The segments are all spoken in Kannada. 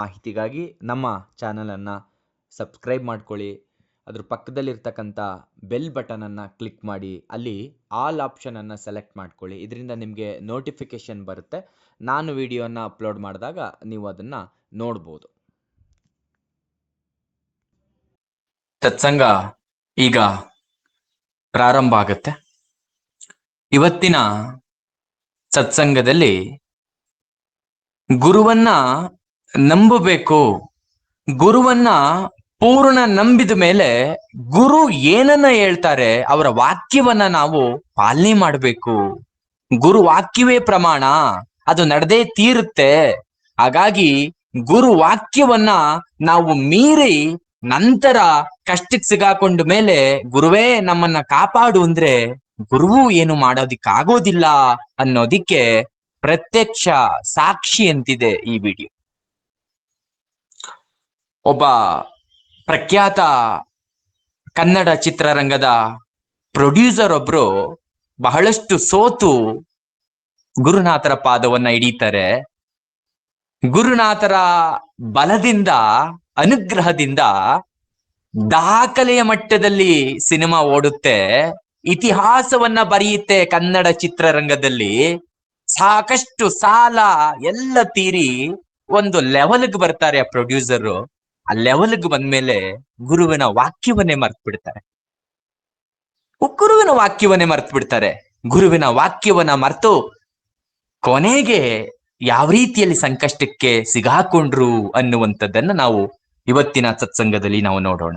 ಮಾಹಿತಿಗಾಗಿ ನಮ್ಮ ಚಾನಲನ್ನು ಸಬ್ಸ್ಕ್ರೈಬ್ ಮಾಡ್ಕೊಳ್ಳಿ. ಅದ್ರ ಪಕ್ಕದಲ್ಲಿರ್ತಕ್ಕಂಥ ಬೆಲ್ ಬಟನನ್ನು ಕ್ಲಿಕ್ ಮಾಡಿ. ಅಲ್ಲಿ ಆಲ್ ಆಪ್ಷನನ್ನು ಸೆಲೆಕ್ಟ್ ಮಾಡ್ಕೊಳ್ಳಿ. ಇದರಿಂದ ನಿಮಗೆ ನೋಟಿಫಿಕೇಷನ್ ಬರುತ್ತೆ. ನಾನು ವಿಡಿಯೋನ ಅಪ್ಲೋಡ್ ಮಾಡಿದಾಗ ನೀವು ಅದನ್ನು ನೋಡ್ಬೋದು. ಸತ್ಸಂಗ ಈಗ ಪ್ರಾರಂಭ ಆಗುತ್ತೆ. ಇವತ್ತಿನ ಸತ್ಸಂಗದಲ್ಲಿ ಗುರುವನ್ನ ನಂಬಬೇಕು. ಗುರುವನ್ನ ಪೂರ್ಣ ನಂಬಿದ ಮೇಲೆ ಗುರು ಏನನ್ನ ಹೇಳ್ತಾರೆ ಅವರ ವಾಕ್ಯವನ್ನ ನಾವು ಪಾಲನೆ ಮಾಡಬೇಕು. ಗುರು ವಾಕ್ಯವೇ ಪ್ರಮಾಣ. ಅದು ನಡೆದೇ ತೀರುತ್ತೆ. ಹಾಗಾಗಿ ಗುರು ವಾಕ್ಯವನ್ನ ನಾವು ಮೀರಿ ನಂತರ ಕಷ್ಟಕ್ಕೆ ಸಿಗಾಕೊಂಡ ಮೇಲೆ ಗುರುವೇ ನಮ್ಮನ್ನ ಕಾಪಾಡು ಅಂದ್ರೆ ಗುರುವು ಏನು ಮಾಡೋದಿಕ್ಕಾಗೋದಿಲ್ಲ ಅನ್ನೋದಿಕ್ಕೆ ಪ್ರತ್ಯಕ್ಷ ಸಾಕ್ಷಿ ಅಂತಿದೆ ಈ ವಿಡಿಯೋ. ಒಬ್ಬ ಪ್ರಖ್ಯಾತ ಕನ್ನಡ ಚಿತ್ರರಂಗದ ಪ್ರೊಡ್ಯೂಸರ್ ಒಬ್ರು ಬಹಳಷ್ಟು ಸೋತು ಗುರುನಾಥರ ಪಾದವನ್ನ ಹಿಡಿತಾರೆ. ಗುರುನಾಥರ ಬಲದಿಂದ, ಅನುಗ್ರಹದಿಂದ ದಾಖಲೆಯ ಮಟ್ಟದಲ್ಲಿ ಸಿನಿಮಾ ಓಡುತ್ತೆ. ಇತಿಹಾಸವನ್ನ ಬರೆಯುತ್ತೆ ಕನ್ನಡ ಚಿತ್ರರಂಗದಲ್ಲಿ. ಸಾಕಷ್ಟು ಸಾಲ ಎಲ್ಲ ತೀರಿ ಒಂದು ಲೆವೆಲ್ಗೆ ಬರ್ತಾರೆ ಆ ಪ್ರೊಡ್ಯೂಸರ್. ಆ ಲೆವೆಲ್ಗೆ ಬಂದ್ಮೇಲೆ ಗುರುವಿನ ವಾಕ್ಯವನ್ನೇ ಮರ್ತ್ ಬಿಡ್ತಾರೆ ಗುರುವಿನ ವಾಕ್ಯವನ್ನೇ ಮರ್ತ್ ಬಿಡ್ತಾರೆ ಗುರುವಿನ ವಾಕ್ಯವನ್ನ ಮರೆತು ಕೊನೆಗೆ ಯಾವ ರೀತಿಯಲ್ಲಿ ಸಂಕಷ್ಟಕ್ಕೆ ಸಿಗಾಕೊಂಡ್ರು ಅನ್ನುವಂಥದ್ದನ್ನ ನಾವು ಇವತ್ತಿನ ಸತ್ಸಂಗದಲ್ಲಿ ನಾವು ನೋಡೋಣ.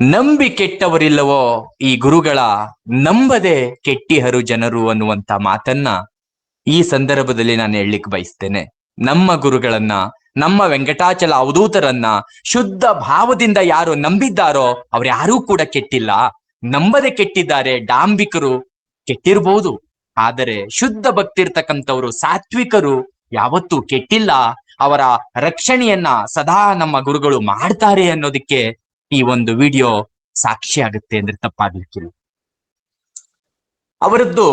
ನಂಬಿ ಕೆಟ್ಟವರಿಲ್ಲವೋ ಈ ಗುರುಗಳ ನಂಬದೆ ಕೆಟ್ಟಿಹರು ಜನರು ಅನ್ನುವಂತ ಮಾತನ್ನ ಈ ಸಂದರ್ಭದಲ್ಲಿ ನಾನು ಹೇಳಲಿಕ್ಕೆ ಬಯಸ್ತೇನೆ. ನಮ್ಮ ಗುರುಗಳನ್ನ ನಮ್ಮ ವೆಂಕಟಾಚಲ ಅವಧೂತರನ್ನ ಶುದ್ಧ ಭಾವದಿಂದ ಯಾರು ನಂಬಿದ್ದಾರೋ ಅವ್ರು ಯಾರೂ ಕೂಡ ಕೆಟ್ಟಿಲ್ಲ. ನಂಬದೆ ಕೆಟ್ಟಿದ್ದಾರೆ ಡಾಂಬಿಕರು ಕೆಟ್ಟಿರ್ಬೋದು. ಆದರೆ ಶುದ್ಧ ಭಕ್ತಿ ಇರ್ತಕ್ಕಂಥವ್ರು ಸಾತ್ವಿಕರು ಯಾವತ್ತೂ ಕೆಟ್ಟಿಲ್ಲ. ಅವರ ರಕ್ಷಣೆಯನ್ನ ಸದಾ ನಮ್ಮ ಗುರುಗಳು ಮಾಡ್ತಾರೆ ಅನ್ನೋದಕ್ಕೆ ಈ ಒಂದು ವಿಡಿಯೋ ಸಾಕ್ಷಿ ಆಗುತ್ತೆ ಅಂದ್ರೆ ತಪ್ಪಾಗ್ಲಿಕ್ಕಿಲ್ಲ. ಅವರದ್ದು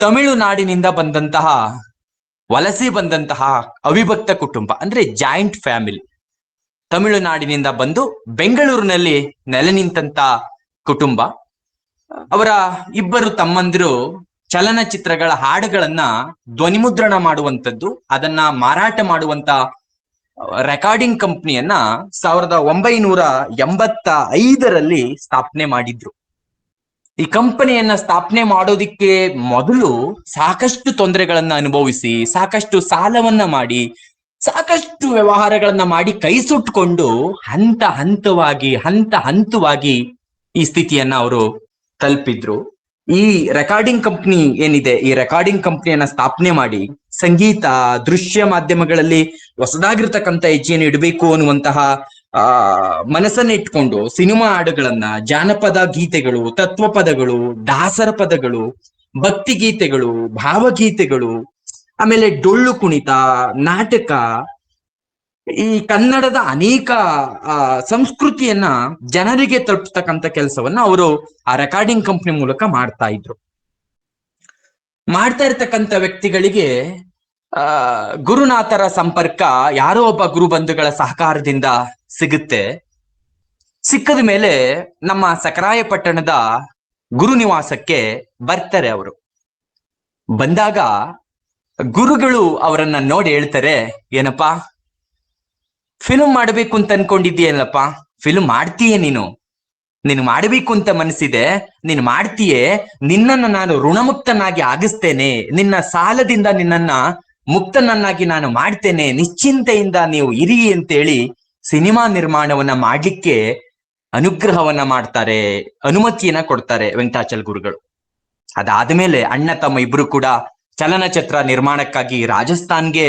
ತಮಿಳುನಾಡಿನಿಂದ ಬಂದಂತಹ ವಲಸೆ ಬಂದಂತಹ ಅವಿಭಕ್ತ ಕುಟುಂಬ, ಅಂದ್ರೆ ಜಾಯಿಂಟ್ ಫ್ಯಾಮಿಲಿ. ತಮಿಳುನಾಡಿನಿಂದ ಬಂದು ಬೆಂಗಳೂರಿನಲ್ಲಿ ನೆಲೆ ನಿಂತಂತ ಕುಟುಂಬ. ಅವರ ಇಬ್ಬರು ತಮ್ಮಂದಿರು ಚಲನಚಿತ್ರಗಳ ಹಾಡುಗಳನ್ನ ಧ್ವನಿಮುದ್ರಣ ಮಾಡುವಂತದ್ದು ಅದನ್ನ ಮಾರಾಟ ಮಾಡುವಂತ ರೆಕಾರ್ಡಿಂಗ್ ಕಂಪ್ನಿಯನ್ನ ಸಾವಿರದ ಒಂಬೈನೂರ ಎಂಬತ್ತ ಐದರಲ್ಲಿ ಸ್ಥಾಪನೆ ಮಾಡಿದ್ರು. ಈ ಕಂಪನಿಯನ್ನ ಸ್ಥಾಪನೆ ಮಾಡೋದಿಕ್ಕೆ ಮೊದಲು ಸಾಕಷ್ಟು ತೊಂದರೆಗಳನ್ನ ಅನುಭವಿಸಿ, ಸಾಕಷ್ಟು ಸಾಲವನ್ನ ಮಾಡಿ, ಸಾಕಷ್ಟು ವ್ಯವಹಾರಗಳನ್ನ ಮಾಡಿ ಕೈ ಸುಟ್ಕೊಂಡು ಹಂತ ಹಂತವಾಗಿ ಹಂತ ಹಂತವಾಗಿ ಈ ಸ್ಥಿತಿಯನ್ನ ಅವರು ತಲುಪಿದ್ರು. ಈ ರೆಕಾರ್ಡಿಂಗ್ ಕಂಪ್ನಿ ಏನಿದೆ, ಈ ರೆಕಾರ್ಡಿಂಗ್ ಕಂಪ್ನಿಯನ್ನ ಸ್ಥಾಪನೆ ಮಾಡಿ ಸಂಗೀತ, ದೃಶ್ಯ ಮಾಧ್ಯಮಗಳಲ್ಲಿ ಹೊಸದಾಗಿರ್ತಕ್ಕಂಥ ಹೆಜ್ಜೆಯನ್ನು ಇಡಬೇಕು ಅನ್ನುವಂತಹ ಆ, ಮನಸ್ಸನ್ನ ಇಟ್ಕೊಂಡು ಸಿನಿಮಾ ಹಾಡುಗಳನ್ನ ಜಾನಪದ ಗೀತೆಗಳು ತತ್ವ ಪದಗಳು ದಾಸರ ಪದಗಳು, ಭಕ್ತಿ ಗೀತೆಗಳು, ಭಾವಗೀತೆಗಳು, ಆಮೇಲೆ ಡೊಳ್ಳು ಕುಣಿತ, ನಾಟಕ, ಈ ಕನ್ನಡದ ಅನೇಕ ಸಂಸ್ಕೃತಿಯನ್ನ ಜನರಿಗೆ ತಲುಪ್ತಕ್ಕಂಥ ಕೆಲಸವನ್ನ ಅವರು ಆ ರೆಕಾರ್ಡಿಂಗ್ ಕಂಪ್ನಿ ಮೂಲಕ ಮಾಡ್ತಾ ಇದ್ರು. ಮಾಡ್ತಾ ಇರ್ತಕ್ಕಂಥ ವ್ಯಕ್ತಿಗಳಿಗೆ ಗುರುನಾಥರ ಸಂಪರ್ಕ ಯಾರೋ ಒಬ್ಬ ಗುರು ಬಂಧುಗಳ ಸಹಕಾರದಿಂದ ಸಿಗುತ್ತೆ. ಸಿಕ್ಕದ ಮೇಲೆ ನಮ್ಮ ಸಕರಾಯಪಟ್ಟಣದ ಗುರು ನಿವಾಸಕ್ಕೆ ಬರ್ತಾರೆ ಅವರು. ಬಂದಾಗ ಗುರುಗಳು ಅವರನ್ನ ನೋಡಿ ಹೇಳ್ತಾರೆ, ಏನಪ್ಪಾ? ಫಿಲ್ಮ್ ಮಾಡಬೇಕು ಅಂತ ಅನ್ಕೊಂಡಿದ್ದೀಯಲ್ಲಪ್ಪ? ಫಿಲ್ಮ್ ಮಾಡ್ತೀಯೇ ನೀನು? ನೀನು ಮಾಡಬೇಕು ಅಂತ ಮನಸ್ಸಿದೆ, ನೀನು ಮಾಡ್ತೀಯೇ? ನಿನ್ನನ್ನು ನಾನು ಋಣಮುಕ್ತನಾಗಿ ಆಗಿಸ್ತೇನೆ. ನಿನ್ನ ಸಾಲದಿಂದ ನಿನ್ನನ್ನ ಮುಕ್ತನನ್ನಾಗಿ ನಾನು ಮಾಡ್ತೇನೆ. ನಿಶ್ಚಿಂತೆಯಿಂದ ನೀವು ಇರಿ ಅಂತೇಳಿ ಸಿನಿಮಾ ನಿರ್ಮಾಣವನ್ನ ಮಾಡ್ಲಿಕ್ಕೆ ಅನುಗ್ರಹವನ್ನ ಮಾಡ್ತಾರೆ, ಅನುಮತಿಯನ್ನ ಕೊಡ್ತಾರೆ ವೆಂಕಟಾಚಲ್ ಗುರುಗಳು. ಅದಾದ್ಮೇಲೆ ಅಣ್ಣ, ತಮ್ಮ ಇಬ್ರು ಕೂಡ ಚಲನಚಿತ್ರ ನಿರ್ಮಾಣಕ್ಕಾಗಿ ರಾಜಸ್ಥಾನ್ಗೆ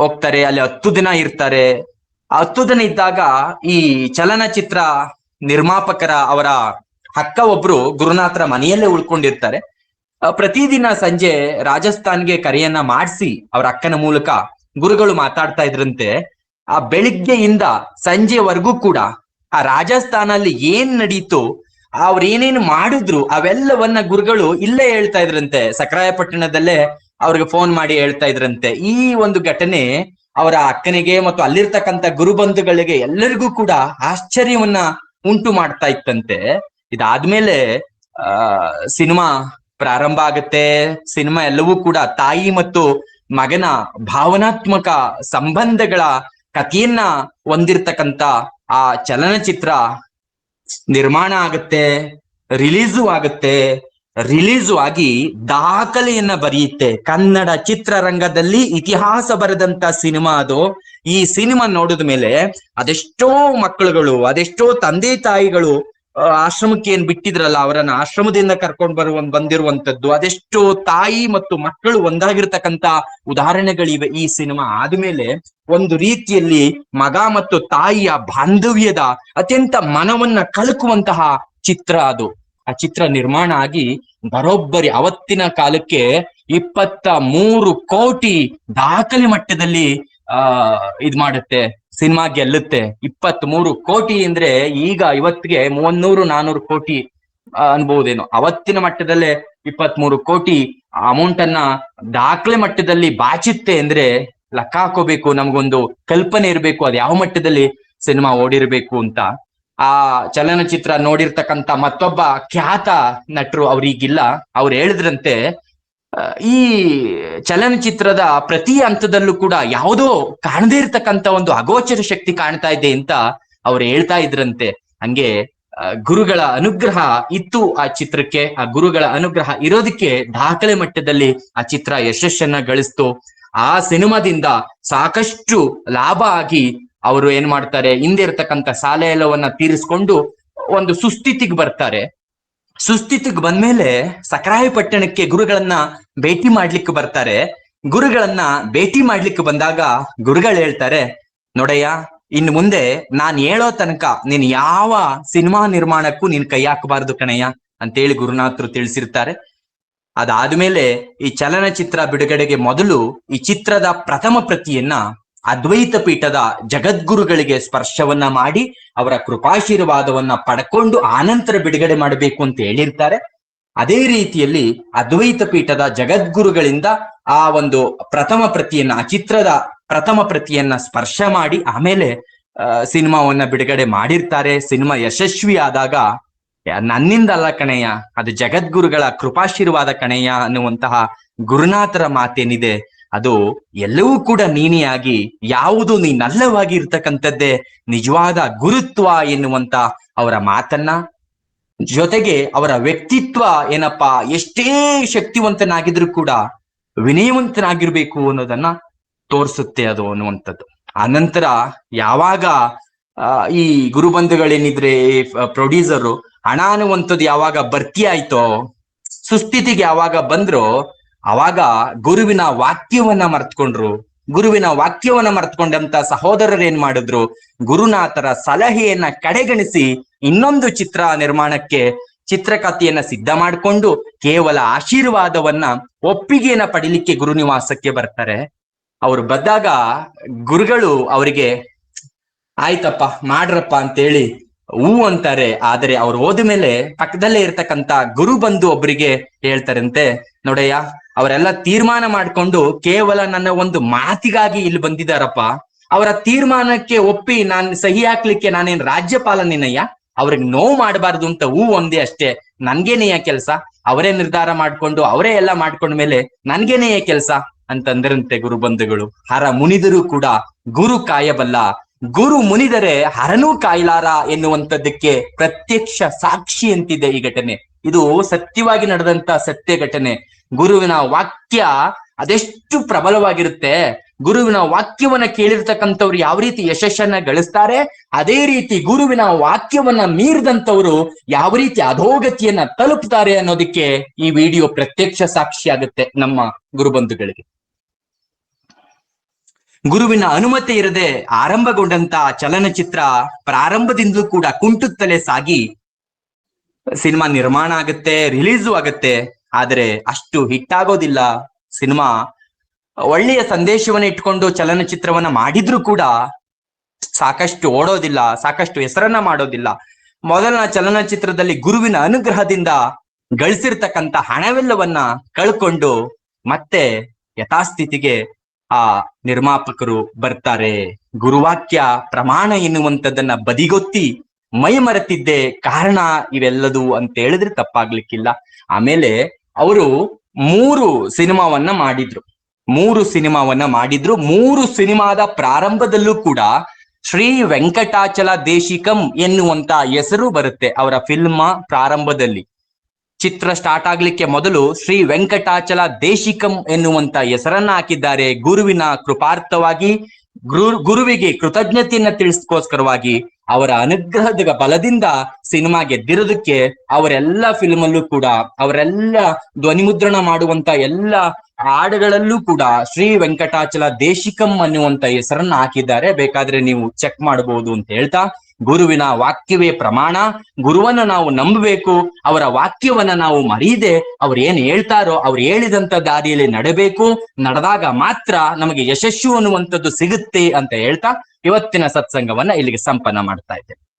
ಹೋಗ್ತಾರೆ. ಅಲ್ಲಿ ಹತ್ತು ದಿನ ಇರ್ತಾರೆ. ಹತ್ತು ದಿನ ಇದ್ದಾಗ ಈ ಚಲನಚಿತ್ರ ನಿರ್ಮಾಪಕರ ಅವರ ಅಕ್ಕ ಒಬ್ರು ಗುರುನಾಥರ ಮನೆಯಲ್ಲೇ ಉಳ್ಕೊಂಡಿರ್ತಾರೆ. ಪ್ರತಿದಿನ ಸಂಜೆ ರಾಜಸ್ಥಾನ್ಗೆ ಕರೆಯನ್ನ ಮಾಡಿಸಿ ಅವ್ರ ಅಕ್ಕನ ಮೂಲಕ ಗುರುಗಳು ಮಾತಾಡ್ತಾ ಇದ್ರಂತೆ. ಆ ಬೆಳಿಗ್ಗೆಯಿಂದ ಸಂಜೆವರೆಗೂ ಕೂಡ ಆ ರಾಜಸ್ಥಾನಲ್ಲಿ ಏನ್ ನಡೀತು ಅವ್ರೇನೇನು ಮಾಡಿದ್ರು ಅವೆಲ್ಲವನ್ನ ಗುರುಗಳು ಇಲ್ಲೇ ಹೇಳ್ತಾ ಇದ್ರಂತೆ. ಸಕ್ರಾಯಪಟ್ಟಣದಲ್ಲೇ ಅವ್ರಿಗೆ ಫೋನ್ ಮಾಡಿ ಹೇಳ್ತಾ ಇದ್ರಂತೆ. ಈ ಒಂದು ಘಟನೆ ಅವರ ಅಕ್ಕನಿಗೆ ಮತ್ತು ಅಲ್ಲಿರ್ತಕ್ಕಂಥ ಗುರುಬಂಧುಗಳಿಗೆ ಎಲ್ಲರಿಗೂ ಕೂಡ ಆಶ್ಚರ್ಯವನ್ನ ಉಂಟು ಮಾಡ್ತಾ ಇತ್ತಂತೆ. ಇದಾದ್ಮೇಲೆ, ಆ, ಸಿನಿಮಾ ಪ್ರಾರಂಭ ಆಗುತ್ತೆ. ಸಿನಿಮಾ ಎಲ್ಲವೂ ಕೂಡ ತಾಯಿ ಮತ್ತು ಮಗನ ಭಾವನಾತ್ಮಕ ಸಂಬಂಧಗಳ ಕಥೆಯನ್ನ ಹೊಂದಿರ್ತಕ್ಕಂತ ಆ ಚಲನಚಿತ್ರ ನಿರ್ಮಾಣ ಆಗುತ್ತೆ, ರಿಲೀಸು ಆಗುತ್ತೆ. ರಿಲೀಸು ಆಗಿ ದಾಖಲೆಯನ್ನ ಬರೆಯುತ್ತೆ. ಕನ್ನಡ ಚಿತ್ರರಂಗದಲ್ಲಿ ಇತಿಹಾಸ ಬರೆದಂತ ಸಿನಿಮಾ ಅದು. ಈ ಸಿನಿಮಾ ನೋಡಿದ ಮೇಲೆ ಅದೆಷ್ಟೋ ಮಕ್ಕಳುಗಳು, ಅದೆಷ್ಟೋ ತಂದೆ ತಾಯಿಗಳು ಆಶ್ರಮಕ್ಕೆ ಏನ್ ಬಿಟ್ಟಿದ್ರಲ್ಲ ಅವರನ್ನ ಆಶ್ರಮದಿಂದ ಕರ್ಕೊಂಡ್ ಬರುವ ಬಂದಿರುವಂತದ್ದು ಅದೆಷ್ಟೋ ತಾಯಿ ಮತ್ತು ಮಕ್ಕಳು ಒಂದಾಗಿರ್ತಕ್ಕಂತ ಉದಾಹರಣೆಗಳಿವೆ ಈ ಸಿನಿಮಾ. ಆದ್ಮೇಲೆ ಒಂದು ರೀತಿಯಲ್ಲಿ ಮಗ ಮತ್ತು ತಾಯಿಯ ಬಾಂಧವ್ಯದ ಅತ್ಯಂತ ಮನವನ್ನ ಕಳಕುವಂತಹ ಚಿತ್ರ ಅದು. ಆ ಚಿತ್ರ ನಿರ್ಮಾಣ ಆಗಿ ಬರೋಬ್ಬರಿ ಅವತ್ತಿನ ಕಾಲಕ್ಕೆ ಇಪ್ಪತ್ತ ಮೂರು ಕೋಟಿ ದಾಖಲೆ ಮಟ್ಟದಲ್ಲಿ, ಆ, ಇದ್ ಮಾಡುತ್ತೆ. ಸಿನಿಮಾ ಗೆಲ್ಲುತ್ತೆ. ಇಪ್ಪತ್ತ್ ಮೂರು ಕೋಟಿ ಅಂದ್ರೆ ಈಗ ಇವತ್ತಿಗೆ ಮೂವನ್ನೂರು ನಾನೂರು ಕೋಟಿ ಅನ್ಬಹುದೇನು. ಅವತ್ತಿನ ಮಟ್ಟದಲ್ಲೇ ಇಪ್ಪತ್ತ್ ಮೂರು ಕೋಟಿ ಅಮೌಂಟ್ ಅನ್ನ ದಾಖಲೆ ಮಟ್ಟದಲ್ಲಿ ಬಾಚುತ್ತೆ ಅಂದ್ರೆ ಲೆಕ್ಕ ಹಾಕೋಬೇಕು, ನಮ್ಗೊಂದು ಕಲ್ಪನೆ ಇರಬೇಕು, ಅದು ಯಾವ ಮಟ್ಟದಲ್ಲಿ ಸಿನಿಮಾ ಓಡಿರ್ಬೇಕು ಅಂತ. ಆ ಚಲನಚಿತ್ರ ನೋಡಿರ್ತಕ್ಕಂತ ಮತ್ತೊಬ್ಬ ಖ್ಯಾತ ನಟರು ಅವ್ರಿಗಿಲ್ಲ. ಅವ್ರು ಹೇಳಿದ್ರಂತೆ ಈ ಚಲನಚಿತ್ರದ ಪ್ರತಿ ಹಂತದಲ್ಲೂ ಕೂಡ ಯಾವುದೋ ಕಾಣದೇ ಇರತಕ್ಕಂತ ಒಂದು ಅಗೋಚರ ಶಕ್ತಿ ಕಾಣ್ತಾ ಇದೆ ಅಂತ ಅವ್ರು ಹೇಳ್ತಾ ಇದ್ರಂತೆ. ಹಂಗೆ ಗುರುಗಳ ಅನುಗ್ರಹ ಇತ್ತು ಆ ಚಿತ್ರಕ್ಕೆ. ಆ ಗುರುಗಳ ಅನುಗ್ರಹ ಇರೋದಕ್ಕೆ ದಾಖಲೆ ಮಟ್ಟದಲ್ಲಿ ಆ ಚಿತ್ರ ಯಶಸ್ಸನ್ನ ಗಳಿಸ್ತು. ಆ ಸಿನಿಮಾದಿಂದ ಸಾಕಷ್ಟು ಲಾಭ ಆಗಿ ಅವರು ಏನ್ ಮಾಡ್ತಾರೆ, ಹಿಂದೆ ಇರ್ತಕ್ಕಂಥ ಸಾಲ ಎಲ್ಲವನ್ನ ತೀರಿಸ್ಕೊಂಡು ಒಂದು ಸುಸ್ಥಿತಿಗೆ ಬರ್ತಾರೆ. ಸುಸ್ಥಿತಿಗೆ ಬಂದ್ಮೇಲೆ ಸಕರಾಯಪಟ್ಟಣಕ್ಕೆ ಗುರುಗಳನ್ನ ಭೇಟಿ ಮಾಡ್ಲಿಕ್ಕೆ ಬರ್ತಾರೆ. ಗುರುಗಳನ್ನ ಭೇಟಿ ಮಾಡ್ಲಿಕ್ಕೆ ಬಂದಾಗ ಗುರುಗಳು ಹೇಳ್ತಾರೆ, ನೋಡಯ್ಯ, ಇನ್ನು ಮುಂದೆ ನಾನ್ ಹೇಳೋ ತನಕ ನೀನ್ ಯಾವ ಸಿನಿಮಾ ನಿರ್ಮಾಣಕ್ಕೂ ನೀನ್ ಕೈ ಹಾಕಬಾರ್ದು ಕಣಯ್ಯ ಅಂತೇಳಿ ಗುರುನಾಥರು ತಿಳಿಸಿರ್ತಾರೆ. ಅದಾದ್ಮೇಲೆ ಈ ಚಲನಚಿತ್ರ ಬಿಡುಗಡೆಗೆ ಮೊದಲು ಈ ಚಿತ್ರದ ಪ್ರಥಮ ಪ್ರತಿಯನ್ನ ಅದ್ವೈತ ಪೀಠದ ಜಗದ್ಗುರುಗಳಿಗೆ ಸ್ಪರ್ಶವನ್ನ ಮಾಡಿ ಅವರ ಕೃಪಾಶೀರ್ವಾದವನ್ನ ಪಡ್ಕೊಂಡು ಆನಂತರ ಬಿಡುಗಡೆ ಮಾಡಬೇಕು ಅಂತ ಹೇಳಿರ್ತಾರೆ. ಅದೇ ರೀತಿಯಲ್ಲಿ ಅದ್ವೈತ ಪೀಠದ ಜಗದ್ಗುರುಗಳಿಂದ ಆ ಒಂದು ಪ್ರಥಮ ಪ್ರತಿಯನ್ನ, ಆ ಚಿತ್ರದ ಪ್ರಥಮ ಪ್ರತಿಯನ್ನ ಸ್ಪರ್ಶ ಮಾಡಿ ಆಮೇಲೆ ಸಿನಿಮಾವನ್ನ ಬಿಡುಗಡೆ ಮಾಡಿರ್ತಾರೆ. ಸಿನಿಮಾ ಯಶಸ್ವಿ ಆದಾಗ ನನ್ನಿಂದಲ್ಲ ಕಣಯ್ಯ, ಅದು ಜಗದ್ಗುರುಗಳ ಕೃಪಾಶೀರ್ವಾದ ಕಣಯ್ಯ ಅನ್ನುವಂತಹ ಗುರುನಾಥರ ಮಾತೇನಿದೆ. ಅದು ಎಲ್ಲವೂ ಕೂಡ ನೀನೇ ಆಗಿ ಯಾವುದು ನೀನಲ್ಲವಾಗಿ ಇರ್ತಕ್ಕಂಥದ್ದೇ ನಿಜವಾದ ಗುರುತ್ವ ಎನ್ನುವಂತ ಅವರ ಮಾತನ್ನ, ಜೊತೆಗೆ ಅವರ ವ್ಯಕ್ತಿತ್ವ ಏನಪ್ಪಾ, ಎಷ್ಟೇ ಶಕ್ತಿವಂತನಾಗಿದ್ರು ಕೂಡ ವಿನಯವಂತನಾಗಿರ್ಬೇಕು ಅನ್ನೋದನ್ನ ತೋರಿಸುತ್ತೆ ಅದು ಅನ್ನುವಂಥದ್ದು. ಆನಂತರ ಯಾವಾಗ ಈ ಗುರುಬಂಧುಗಳೇನಿದ್ರೆ ಪ್ರೊಡ್ಯೂಸರು, ಹಣ ಅನ್ನುವಂಥದ್ದು ಯಾವಾಗ ಭರ್ತಿ ಆಯ್ತೋ ಸುಸ್ಥಿತಿಗೆ ಯಾವಾಗ ಬಂದ್ರೋ ಅವಾಗ ಗುರುವಿನ ವಾಕ್ಯವನ್ನ ಮರ್ತ್ಕೊಂಡ್ರು. ಗುರುವಿನ ವಾಕ್ಯವನ್ನ ಮರ್ತ್ಕೊಂಡಂತ ಸಹೋದರರು ಏನ್ ಮಾಡಿದ್ರು? ಗುರುನಾಥರ ಸಲಹೆಯನ್ನ ಕಡೆಗಣಿಸಿ ಇನ್ನೊಂದು ಚಿತ್ರ ನಿರ್ಮಾಣಕ್ಕೆ ಚಿತ್ರಕಥೆಯನ್ನ ಸಿದ್ಧ ಮಾಡಿಕೊಂಡು ಕೇವಲ ಆಶೀರ್ವಾದವನ್ನ ಒಪ್ಪಿಗೆಯನ್ನ ಪಡಿಲಿಕ್ಕೆ ಗುರುನಿವಾಸಕ್ಕೆ ಬರ್ತಾರೆ. ಅವ್ರು ಬಂದಾಗ ಗುರುಗಳು ಅವರಿಗೆ, ಆಯ್ತಪ್ಪ, ಮಾಡ್ರಪ್ಪ ಅಂತೇಳಿ ಹೂ ಅಂತಾರೆ. ಆದರೆ ಅವ್ರು ಹೋದ ಮೇಲೆ ಪಕ್ಕದಲ್ಲೇ ಇರ್ತಕ್ಕಂತ ಗುರು ಬಂದು ಒಬ್ಬರಿಗೆ ಹೇಳ್ತಾರಂತೆ, ನೋಡಯ್ಯ ಅವರೆಲ್ಲ ತೀರ್ಮಾನ ಮಾಡ್ಕೊಂಡು ಕೇವಲ ನನ್ನ ಒಂದು ಮಾತಿಗಾಗಿ ಇಲ್ಲಿ ಬಂದಿದಾರಪ್ಪ ಅವರ ತೀರ್ಮಾನಕ್ಕೆ ಒಪ್ಪಿ ನಾನ್ ಸಹಿ ಹಾಕ್ಲಿಕ್ಕೆ ನಾನೇನ್ ರಾಜ್ಯಪಾಲನೇನಯ್ಯ? ಅವ್ರಿಗೆ ನೋವು ಮಾಡಬಾರ್ದು ಅಂತ ಹೂ ಒಂದೇ ಅಷ್ಟೇ. ನನ್ಗೇನೆಯ ಕೆಲಸ? ಅವರೇ ನಿರ್ಧಾರ ಮಾಡ್ಕೊಂಡು ಅವರೇ ಎಲ್ಲ ಮಾಡ್ಕೊಂಡ ಮೇಲೆ ನನ್ಗೇನೆಯ ಕೆಲಸ? ಅಂತಂದ್ರಂತೆ ಗುರು ಬಂಧುಗಳು. ಹರ ಮುನಿದರೂ ಕೂಡ ಗುರು ಕಾಯಬಲ್ಲ. ಗುರು ಮುನಿದರೆ ಹರನೂ ಕಾಯಲಾರ ಎನ್ನುವಂಥದ್ದಕ್ಕೆ ಪ್ರತ್ಯಕ್ಷ ಸಾಕ್ಷಿ ಅಂತಿದೆ ಈ ಘಟನೆ. ಇದು ಸತ್ಯವಾಗಿ ನಡೆದಂತ ಸತ್ಯ ಘಟನೆ. ಗುರುವಿನ ವಾಕ್ಯ ಅದೆಷ್ಟು ಪ್ರಬಲವಾಗಿರುತ್ತೆ. ಗುರುವಿನ ವಾಕ್ಯವನ್ನ ಕೇಳಿರ್ತಕ್ಕಂಥವ್ರು ಯಾವ ರೀತಿ ಯಶಸ್ಸನ್ನ ಗಳಿಸ್ತಾರೆ, ಅದೇ ರೀತಿ ಗುರುವಿನ ವಾಕ್ಯವನ್ನ ಮೀರಿದಂಥವ್ರು ಯಾವ ರೀತಿ ಅಧೋಗತಿಯನ್ನ ತಲುಪ್ತಾರೆ ಅನ್ನೋದಕ್ಕೆ ಈ ವಿಡಿಯೋ ಪ್ರತ್ಯಕ್ಷ ಸಾಕ್ಷಿ ಆಗುತ್ತೆ ನಮ್ಮ ಗುರುಬಂಧುಗಳಿಗೆ. ಗುರುವಿನ ಅನುಮತಿ ಇರದೆ ಆರಂಭಗೊಂಡಂತ ಚಲನಚಿತ್ರ ಪ್ರಾರಂಭದಿಂದಲೂ ಕೂಡ ಕುಂಟುತ್ತಲೇ ಸಾಗಿ, ಸಿನಿಮಾ ನಿರ್ಮಾಣ ಆಗುತ್ತೆ, ರಿಲೀಸು ಆಗುತ್ತೆ. ಆದ್ರೆ ಅಷ್ಟು ಹಿಟ್ ಆಗೋದಿಲ್ಲ ಸಿನಿಮಾ ಒಳ್ಳೆಯ ಸಂದೇಶವನ್ನ ಇಟ್ಕೊಂಡು ಚಲನಚಿತ್ರವನ್ನ ಮಾಡಿದ್ರು ಕೂಡ ಸಾಕಷ್ಟು ಓಡೋದಿಲ್ಲ, ಸಾಕಷ್ಟು ಹೆಸರನ್ನ ಮಾಡೋದಿಲ್ಲ. ಮೊದಲನ ಚಲನಚಿತ್ರದಲ್ಲಿ ಗುರುವಿನ ಅನುಗ್ರಹದಿಂದ ಗಳಿಸಿರ್ತಕ್ಕಂಥ ಹಣವೆಲ್ಲವನ್ನ ಕಳ್ಕೊಂಡು ಮತ್ತೆ ಯಥಾಸ್ಥಿತಿಗೆ ಆ ನಿರ್ಮಾಪಕರು ಬರ್ತಾರೆ. ಗುರುವಾಕ್ಯ ಪ್ರಮಾಣ ಎನ್ನುವಂಥದ್ದನ್ನ ಬದಿಗೊತ್ತಿ ಮೈ ಮರೆತಿದ್ದೆ ಕಾರಣ ಇವೆಲ್ಲದು ಅಂತ ಹೇಳಿದ್ರೆ ತಪ್ಪಾಗ್ಲಿಕ್ಕಿಲ್ಲ. ಆಮೇಲೆ ಅವರು ಮೂರು ಸಿನಿಮಾವನ್ನ ಮಾಡಿದ್ರು. ಮೂರು ಸಿನಿಮಾವನ್ನ ಮಾಡಿದ್ರು. ಮೂರು ಸಿನಿಮಾದ ಪ್ರಾರಂಭದಲ್ಲೂ ಕೂಡ ಶ್ರೀ ವೆಂಕಟಾಚಲ ದೇಶಿಕಂ ಎನ್ನುವಂತ ಹೆಸರು ಬರುತ್ತೆ ಅವರ ಫಿಲ್ಮ ಪ್ರಾರಂಭದಲ್ಲಿ. ಚಿತ್ರ ಸ್ಟಾರ್ಟ್ ಆಗ್ಲಿಕ್ಕೆ ಮೊದಲು ಶ್ರೀ ವೆಂಕಟಾಚಲ ದೇಶಿಕಂ ಎನ್ನುವಂತ ಹೆಸರನ್ನ ಹಾಕಿದ್ದಾರೆ. ಗುರುವಿನ ಕೃಪಾರ್ಥವಾಗಿ, ಗುರು, ಗುರುವಿಗೆ ಕೃತಜ್ಞತೆಯನ್ನ ತಿಳಿಸ್ಕೋಸ್ಕರವಾಗಿ ಅವರ ಅನುಗ್ರಹದ ಬಲದಿಂದ ಸಿನಿಮಾ ಗೆದ್ದಿರೋದಕ್ಕೆ ಅವರೆಲ್ಲ ಫಿಲ್ಮ್ ಅಲ್ಲೂ ಕೂಡ, ಅವರೆಲ್ಲ ಧ್ವನಿಮುದ್ರಣ ಮಾಡುವಂತ ಎಲ್ಲ ಹಾಡುಗಳಲ್ಲೂ ಕೂಡ ಶ್ರೀ ವೆಂಕಟಾಚಲ ದೇಶಿಕಂ ಅನ್ನುವಂತ ಹೆಸರನ್ನ ಹಾಕಿದ್ದಾರೆ. ಬೇಕಾದ್ರೆ ನೀವು ಚೆಕ್ ಮಾಡಬಹುದು ಅಂತ ಹೇಳ್ತಾ ಗುರುವಿನ ವಾಕ್ಯವೇ ಪ್ರಮಾಣ. ಗುರುವನ್ನ ನಾವು ನಂಬಬೇಕು. ಅವರ ವಾಕ್ಯವನ್ನ ನಾವು ಮರೀದೆ ಅವ್ರು ಏನ್ ಹೇಳ್ತಾರೋ ಅವ್ರು ಹೇಳಿದಂತ ದಾರಿಯಲ್ಲಿ ನಡಬೇಕು. ನಡೆದಾಗ ಮಾತ್ರ ನಮಗೆ ಯಶಸ್ಸು ಅನ್ನುವಂಥದ್ದು ಸಿಗುತ್ತೆ ಅಂತ ಹೇಳ್ತಾ ಇವತ್ತಿನ ಸತ್ಸಂಗವನ್ನ ಇಲ್ಲಿಗೆ ಸಂಪನ್ನ ಮಾಡ್ತಾ ಇದ್ದೇನೆ.